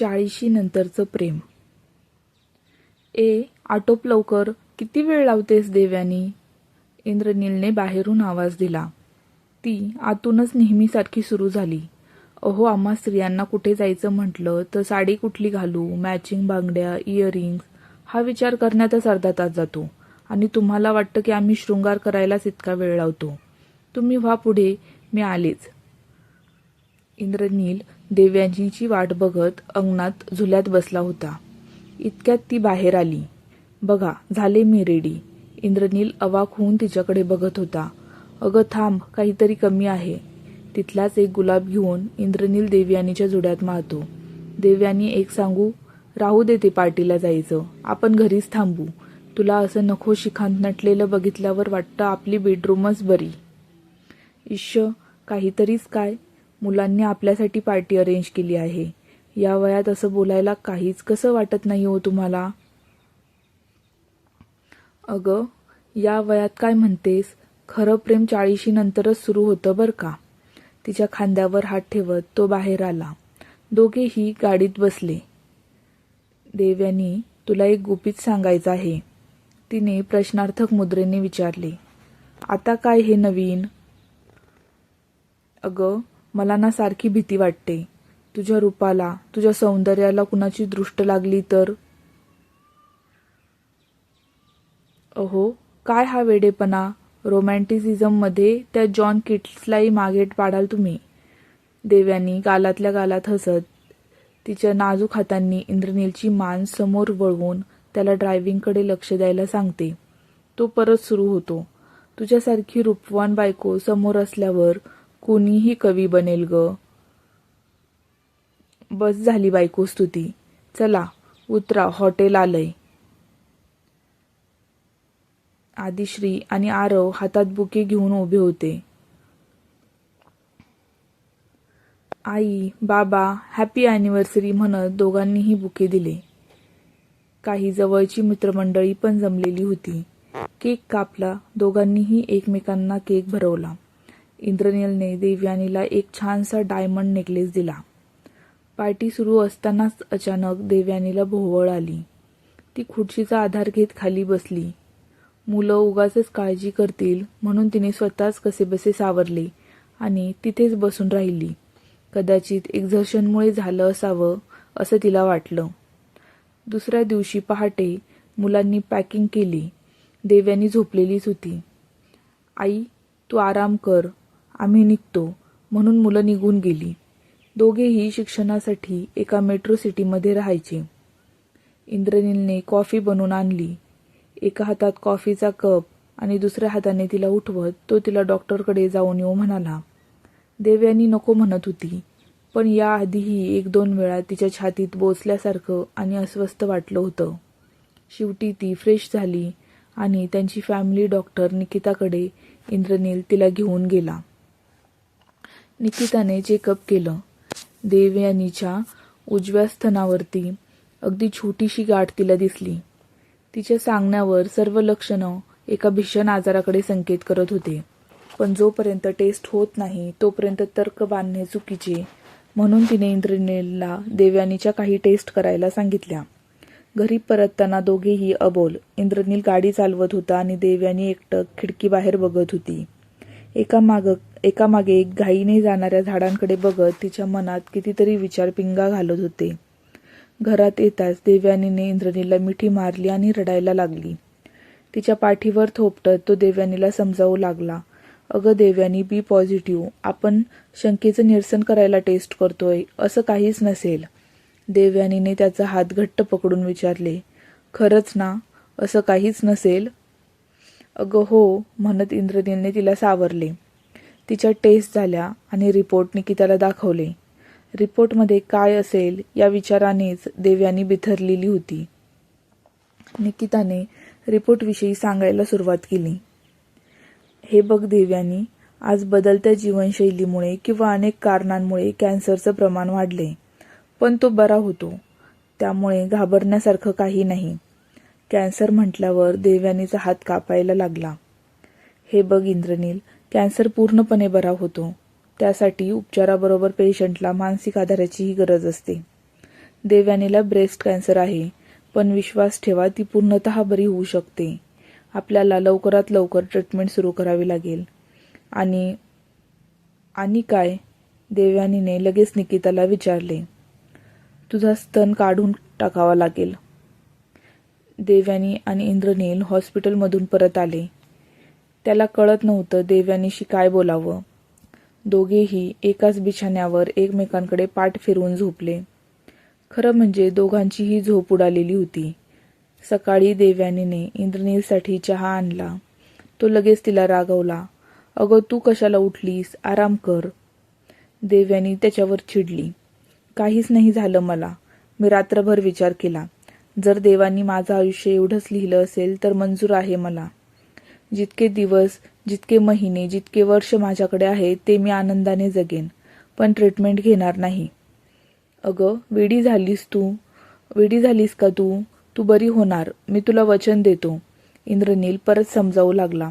चाळीशी नंतरचं प्रेम. ए आटोप लवकर. किती वेळ लावतेस देव्यानी? इंद्रनीलने बाहेरून आवाज दिला. ती आतूनच नेहमीसारखी सुरू झाली. अहो आम्हा स्त्रियांना कुठे जायचं म्हटलं? तर साडी कुठली घालू? मॅचिंग बांगड्या इयरिंग्स? हा विचार करण्यातच अर्धा तास जातो. आणि तुम्हाला वाटतं की आम्ही शृंगार करायलाच इतका वेळ लावतो. तुम्ही व्हा पुढे. मी आलेच. इंद्रनील देव्यांची वाट बघत अंगणात झुल्यात बसला होता. इतक्यात ती बाहेर आली. बघा झाले मी रेडी. इंद्रनील अवाक होऊन तिच्याकडे बघत होता. अगं थांब काहीतरी कमी आहे. तिथलाच एक गुलाब घेऊन इंद्रनील देवयानीच्या जुड्यात मारतो देवयानी एक सांगू? राहू दे ते पार्टीला जायचं. आपण घरीच थांबू. तुला असं नको शिखांत नटलेलं बघितल्यावर वाटतं आपली बेडरूमच बरी. इश्य काहीतरीच काय? मुलांनी आपल्यासाठी पार्टी अरेंज केली आहे. या वयात असं बोलायला काहीच कसं वाटत नाही हो तुम्हाला? अगं या वयात काय म्हणतेस? खरं प्रेम चाळीशी नंतरच सुरू होतं बरं का? तिच्या खांद्यावर हात ठेवत तो बाहेर आला. दोघेही गाडीत बसले. देव्यानी तुला एक गुपित सांगायचं आहे. तिने प्रश्नार्थक मुद्रेने विचारले. आता काय हे नवीन? अगं मला ना सारखी भीती वाटते. तुझ्या रूपाला तुझ्या सौंदर्याला कुणाची दृष्ट लागली तर? अहो काय हा वेडेपणा? रोमॅन्टिसिझममध्ये त्या जॉन किट्सलाही मागे पाडाल तुम्ही. देव्यांनी गालातल्या गालात हसत तिच्या नाजूक हातांनी इंद्रनीलची मान समोर वळवून त्याला ड्रायव्हिंगकडे लक्ष द्यायला सांगते. तो परत सुरू होतो. तुझ्यासारखी रूपवान बायको समोर असल्यावर कोणीही कवी बनेल ग. बस झाली बायको स्तुती. चला उतरा हॉटेल आलंय. आदिश्री आणि आरव हातात बुके घेऊन उभे होते. आई बाबा हॅपी अॅनिव्हर्सरी म्हणत दोघांनीही बुके दिले. काही जवळची मित्रमंडळी पण जमलेली होती. केक कापला दोघांनीही एकमेकांना केक भरवला. इंद्रनीलने देवयानीला एक छानसा डायमंड नेकलेस दिला. पार्टी सुरू असतानाच अचानक देवयानीला भोवळ आली. ती खुर्चीचा आधार घेत खाली बसली. मुलं उगाचच काळजी करतील म्हणून तिने स्वतःच कसेबसे सावरले आणि तिथेच बसून राहिली. कदाचित एक्झर्शनमुळे झालं असावं असं तिला वाटलं. दुसऱ्या दिवशी पहाटे मुलांनी पॅकिंग केली. देव्यानी झोपलेलीच होती. आई तू आराम कर. आम्ही निघतो म्हणून मुलं निघून गेली. दोघेही शिक्षणासाठी एका मेट्रो सिटीमध्ये राहायचे. इंद्रनीलने कॉफी बनवून आणली. एका हातात कॉफीचा कप आणि दुसऱ्या हाताने तिला उठवत तो तिला डॉक्टरकडे जाऊन येऊ म्हणाला. देवयानी नको म्हणत होती पण याआधीही एक दोन वेळा तिच्या छातीत बोचल्यासारखं आणि अस्वस्थ वाटलं होतं. शेवटी ती फ्रेश झाली आणि त्यांची फॅमिली डॉक्टर निकिताकडे इंद्रनील तिला घेऊन गेला. निकिताने चेकअप केलं. देवयानीच्या उजव्या स्तनावरती अगदी छोटीशी गाठ तिला दिसली. तिच्या सांगण्यावर सर्व लक्षणं एका भीषण आजाराकडे संकेत करत होते. पण जोपर्यंत टेस्ट होत नाही तोपर्यंत तर्क बांधणे चुकीचे म्हणून तिने इंद्रनीलला देवयानीच्या काही टेस्ट करायला सांगितल्या. घरी परतताना दोघेही अबोल इंद्रनील गाडी चालवत होता आणि देवयानी एकटक खिडकीबाहेर बघत होती. एका मागं एकामागे एक घाईने जाणाऱ्या झाडांकडे बघत तिच्या मनात कितीतरी विचार पिंगा घालत होते. घरात येताच देवयानीने इंद्रनीलला मिठी मारली आणि रडायला लागली. तिच्या पाठीवर थोपटत तो देवयानीला समजावू लागला. अगं देवयानी बी पॉझिटिव्ह आपण शंकेचं निरसन करायला टेस्ट करतोय असं काहीच नसेल. देवयानीने त्याचा हात घट्ट पकडून विचारले खरंच ना असं काहीच नसेल? अगं हो म्हणत इंद्रनीलने तिला सावरले. तिच्या टेस्ट झाल्या आणि रिपोर्ट निकिताला दाखवले. रिपोर्टमध्ये काय असेल या विचारानेच देव्यानी बिथरलेली होती. निकिताने रिपोर्टविषयी सांगायला सुरुवात केली. हे बघ देव्यानी आज बदलत्या जीवनशैलीमुळे किंवा अनेक कारणांमुळे कॅन्सरचं प्रमाण वाढले पण तो बरा होतो. त्यामुळे घाबरण्यासारखं काही नाही. कॅन्सर म्हटल्यावर देव्यानीचा हात कापायला लागला. हे बघ इंद्रनील कॅन्सर पूर्णपणे बरा होतो. त्यासाठी उपचाराबरोबर पेशंटला मानसिक आधाराचीही गरज असते. देवयानीला ब्रेस्ट कॅन्सर आहे पण विश्वास ठेवा ती पूर्णतः बरी होऊ शकते. आपल्याला लवकरात लवकर ट्रीटमेंट सुरू करावी लागेल. आणि आणि काय? देवयानीने लगेच निकिताला विचारले. तुझा स्तन काढून टाकावा लागेल. देवयानी आणि इंद्रनील हॉस्पिटलमधून परत आले. त्याला कळत नव्हतं देव्यानीशी काय बोलावं. दोघेही एकाच बिछाण्यावर एकमेकांकडे पाठ फिरवून झोपले. खरं म्हणजे दोघांचीही झोप उडालेली होती. सकाळी देव्यानीने इंद्रनीलसाठी चहा आणला. तो लगेच तिला रागवला. अगं तू कशाला उठलीस? आराम कर. देव्यानी त्याच्यावर चिडली. काहीच नाही झालं मला. मी रात्रभर विचार केला. जर देवानी माझं आयुष्य एवढंच लिहिलं असेल तर मंजूर आहे मला. जितके दिवस जितके महिने जितके वर्ष माझ्याकडे आहेत ते मी आनंदाने जगेन. पण ट्रीटमेंट घेणार नाही. अगं वेडी झालीस तू. वेडी झालीस का तू? तू बरी होणार. मी तुला वचन देतो. इंद्रनील परत समजावू लागला.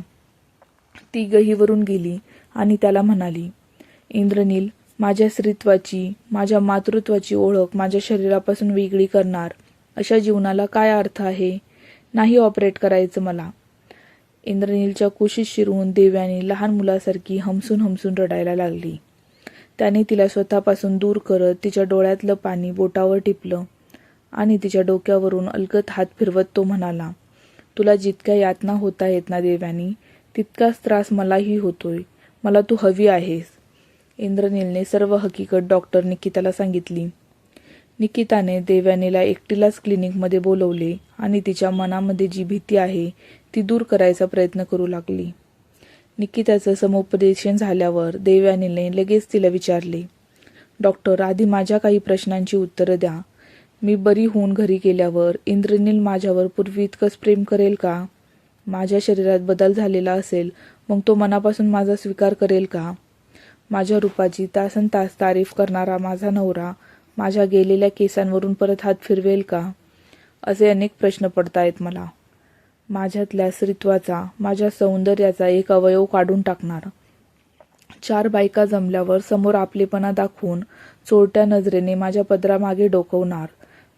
ती गहीवरून गेली आणि त्याला म्हणाली इंद्रनील माझ्या स्त्रीत्वाची माझ्या मातृत्वाची ओळख माझ्या शरीरापासून वेगळी करणार. अशा जीवनाला काय अर्थ आहे? नाही ऑपरेट करायचं मला. इंद्रनीलच्या कुशीत शिरून देव्याने लहान मुलासारखी हमसून हमसून रडायला लागली. त्याने तिला स्वतःपासून दूर करत तिच्या डोळ्यातलं पाणी बोटावर टिपलं आणि तिच्या डोक्यावरून अलगत हात फिरवत तो म्हणाला तुला जितक्या यातना होता येत ना देव्यानी तितकाच त्रास मलाही होतोय. मला तू हवी आहेस. इंद्रनीलने सर्व हकीकत डॉक्टर निकिताला सांगितली. निकिताने देव्यानीला एकटीलाच क्लिनिकमध्ये बोलवले आणि तिच्या मनामध्ये जी भीती आहे ती दूर करायचा प्रयत्न करू लागली. निकिताचं समुपदेशन झाल्यावर देवयानीने लगेच तिला विचारले डॉक्टर आधी माझ्या काही प्रश्नांची उत्तरं द्या. मी बरी होऊन घरी गेल्यावर इंद्रनील माझ्यावर पूर्वी इतकंच प्रेम करेल का? माझ्या शरीरात बदल झालेला असेल मग तो मनापासून माझा स्वीकार करेल का? माझ्या रूपाची तासन तास तारीफ करणारा माझा नवरा माझ्या गेलेल्या केसांवरून परत हात फिरवेल का? असे अनेक प्रश्न पडतायत मला. माझ्यातल्या स्त्रीत्वाचा माझ्या सौंदर्याचा एक अवयव काढून टाकणार. चार बायका जमल्यावर समोर आपलेपणा दाखवून चोरट्या नजरेने माझ्या पदरामागे डोकवणार.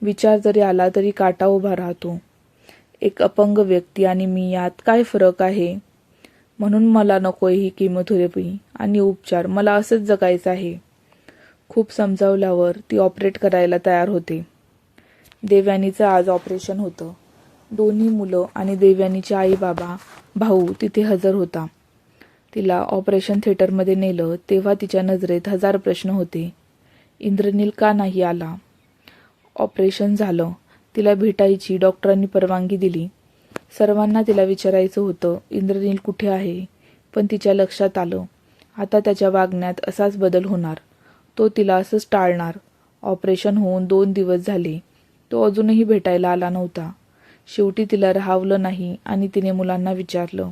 विचार जरी आला तरी काटा उभा राहतो. एक अपंग व्यक्ती आणि मी यात काय फरक आहे? म्हणून मला नकोय ही किमोथेरपी आणि उपचार मला असंच जगायचं आहे. खूप समजावल्यावर ती ऑपरेट करायला तयार होते. देवयानीचं आज ऑपरेशन होतं. दोन्ही मुलं आणि देवयानीचे आई बाबा भाऊ तिथे हजर होता. तिला ऑपरेशन थिएटरमध्ये नेलं तेव्हा तिच्या नजरेत हजार प्रश्न होते. इंद्रनील का नाही आला? ऑपरेशन झालं. तिला भेटायची डॉक्टरांनी परवानगी दिली. सर्वांना तिला विचारायचं होतं इंद्रनील कुठे आहे? पण तिच्या लक्षात आलं. आता त्याच्या वागण्यात असाच बदल होणार. तो तिला असंच टाळणार. ऑपरेशन होऊन दोन दिवस झाले. तो अजूनही भेटायला आला नव्हता. शेवटी तिला राहावलं नाही आणि तिने मुलांना विचारलं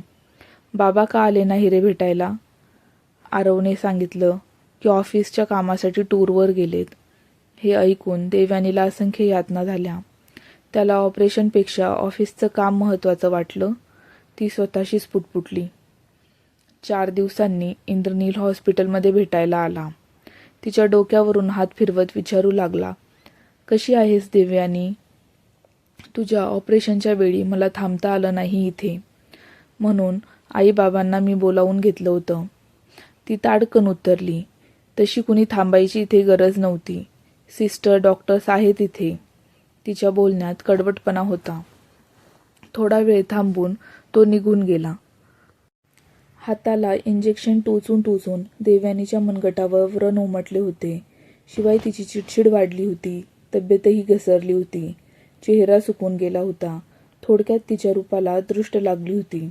बाबा का आले नाही रे भेटायला? आरवने सांगितलं की ऑफिसच्या कामासाठी टूरवर गेलेत. हे ऐकून देवयानीला असंख्य यातना झाल्या. त्याला ऑपरेशनपेक्षा ऑफिसचं काम महत्त्वाचं वाटलं. ती स्वतःशीच पुटपुटली. चार दिवसांनी इंद्रनील हॉस्पिटलमध्ये भेटायला आला. तिच्या डोक्यावरून हात फिरवत विचारू लागला कशी आहेस दिव्यानी? तुझ्या ऑपरेशनच्या वेळी मला थांबता आलं नाही इथे. म्हणून आईबाबांना मी बोलावून घेतलं होतं. ती ताडकन उतरली. तशी कुणी थांबायची इथे गरज नव्हती. सिस्टर डॉक्टर्स आहेत इथे. तिच्या बोलण्यात कडवटपणा होता. थोडा वेळ थांबून तो निघून गेला. हाताला इंजेक्शन टोचून टोचून देवयानीच्या मनगटावर व्रण उमटले होते. शिवाय तिची चिडचिड वाढली होती. तब्येतही घसरली होती. चेहरा सुकून गेला होता. थोडक्यात तिच्या रूपाला दृष्ट लागली होती.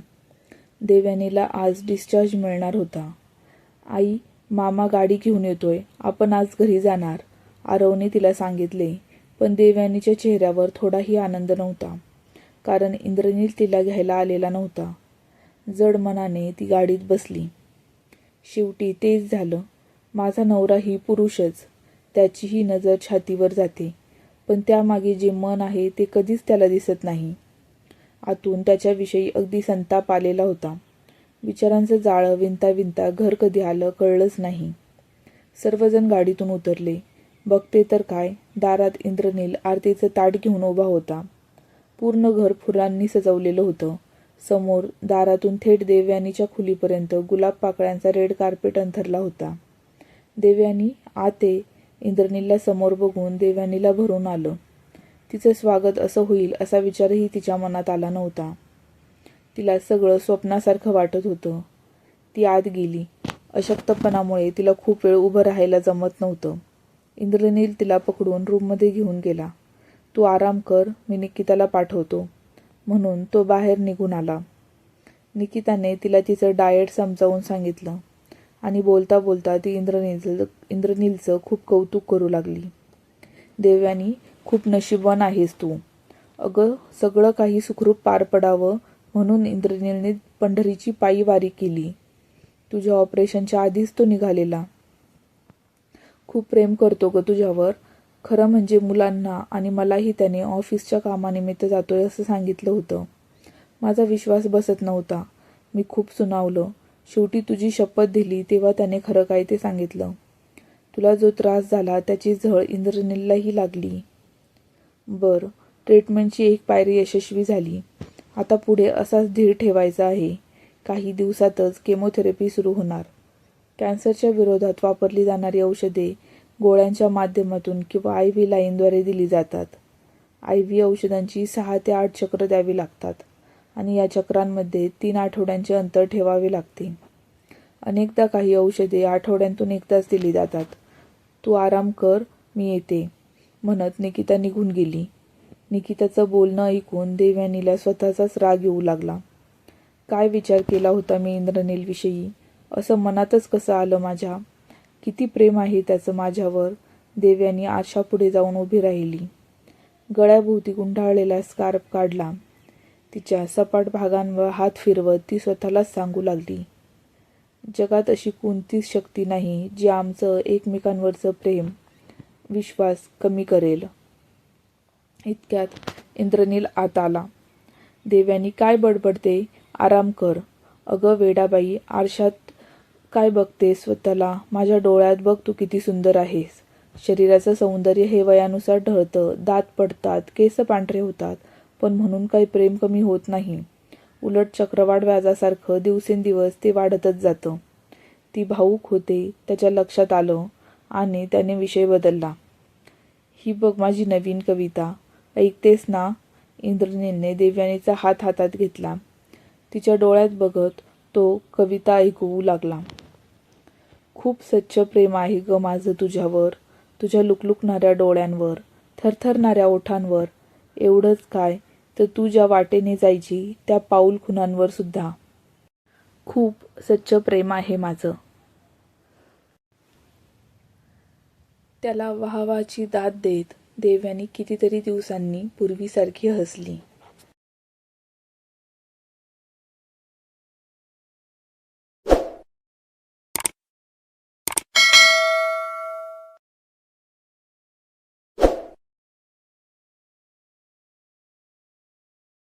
देवयानीला आज डिस्चार्ज मिळणार होता. आई मामा गाडी घेऊन येतोय. आपण आज घरी जाणार आरवने तिला सांगितले. पण देवयानीच्या चेहऱ्यावर थोडाही आनंद नव्हता. कारण इंद्रनील तिला घ्यायला आलेला नव्हता. जड मनाने ती गाडीत बसली. शेवटी तेच झालं. माझा नवराही पुरुषच त्याचीही नजर छातीवर जाते. पण त्यामागे जे मन आहे ते कधीच त्याला दिसत नाही. आतून त्याच्याविषयी अगदी संताप आलेला होता. विचारांचं जाळं विंता विंता घर कधी आलं कळलंच नाही. सर्वजण गाडीतून उतरले. बघते तर काय दारात इंद्रनील आरतीचं ताट घेऊन उभा होता. पूर्ण घर फुलांनी सजवलेलं होतं. समोर दारातून थेट देवयानीच्या खुलीपर्यंत गुलाब पाकळ्यांचा रेड कार्पेट अंथरला होता. देवयानी आते इंद्रनीलला समोर बघून देवयानीला भरून आलं. तिचं स्वागत असं होईल असा विचारही तिच्या मनात आला नव्हता. तिला सगळं स्वप्नासारखं वाटत होतं. ती आत गेली. अशक्तपणामुळे तिला खूप वेळ उभं राहायला जमत नव्हतं. इंद्रनील तिला पकडून रूममध्ये घेऊन गेला. तू आराम कर मी निकिताला पाठवतो. म्हणून तो बाहेर निघून आला. निकिताने तिला तिचं डाएट समजावून सांगितलं आणि बोलता बोलता ती इंद्रनील इंद्रनीलचं खूप कौतुक करू लागली. देव्यानी खूप नशीबवान आहेस तू. अगं सगळं काही सुखरूप पार पडावं म्हणून इंद्रनीलने पंढरीची पायी वारी केली. तुझ्या ऑपरेशनच्या आधीच तो निघालेला. खूप प्रेम करतो ग तुझ्यावर. खरं म्हणजे मुलांना आणि मलाही त्याने ऑफिसच्या कामानिमित्त जातोय असं सांगितलं होतं. माझा विश्वास बसत नव्हता. मी खूप सुनावलं. शेवटी तुझी शपथ दिली तेव्हा त्याने खरं काय ते सांगितलं. तुला जो त्रास झाला त्याची झळ इंद्रनीललाही लागली. बर ट्रीटमेंटची एक पायरी यशस्वी झाली. आता पुढे असाच धीर ठेवायचा आहे. काही दिवसातच केमोथेरपी सुरू होणार. कॅन्सरच्या विरोधात वापरली जाणारी औषधे गोळ्यांच्या माध्यमातून किंवा आय व्ही लाईनद्वारे दिली जातात. आय व्ही औषधांची सहा ते आठ चक्र द्यावी लागतात आणि या चक्रांमध्ये तीन आठवड्यांचे अंतर ठेवावे लागते. अनेकदा काही औषधे आठवड्यांतून एकदाच दिली जातात. तू आराम कर मी येते म्हणत निकिता निघून गेली. निकिताचं बोलणं ऐकून देवयानीला स्वतःचाच राग येऊ लागला. काय विचार केला होता मी इंद्रनीलविषयी? असं मनातच कसं आलं माझ्या? किती प्रेम आहे त्याचं माझ्यावर. देव्यानी आरशापुढे जाऊन उभी राहिली. गळ्याभोवती गुंडाळलेला स्कार्फ काढला. तिच्या सपाट भागांवर हात फिरवत ती स्वतःलाच सांगू लागली. जगात अशी कोणतीच शक्ती नाही जी आमचं एकमेकांवरचं प्रेम विश्वास कमी करेल. इतक्यात इंद्रनील आत आला. देव्यानी काय बडबडते? आराम कर. अगं वेडाबाई आरशात काय बघते स्वतःला? माझ्या डोळ्यात बघ तू किती सुंदर आहेस. शरीराचं सौंदर्य हे वयानुसार ढळतं दात पडतात केस पांढरे होतात पण म्हणून काही प्रेम कमी होत नाही. उलट चक्रवाढ व्याजासारखं दिवसेंदिवस ते वाढतच जातं. ती भाऊक होते त्याच्या लक्षात आलं आणि त्याने विषय बदलला. ही बघ माझी नवीन कविता. ऐकतेस ना? इंद्रनीलने देवयानीचा हात हातात घेतला. तिच्या डोळ्यात बघत तो कविता ऐकवू लागला. खूप स्वच्छ प्रेम आहे ग माझं तुझ्यावर तुझ्या लुकलुकणाऱ्या डोळ्यांवर थरथरणाऱ्या ओठांवर. एवढंच काय तर तू ज्या वाटेने जायची त्या पाऊल खुणांवर सुद्धा. खूप स्वच्छ प्रेम आहे माझं. त्याला वाहवाची दाद देत देव्यानी कितीतरी दिवसांनी पूर्वीसारखी हसली.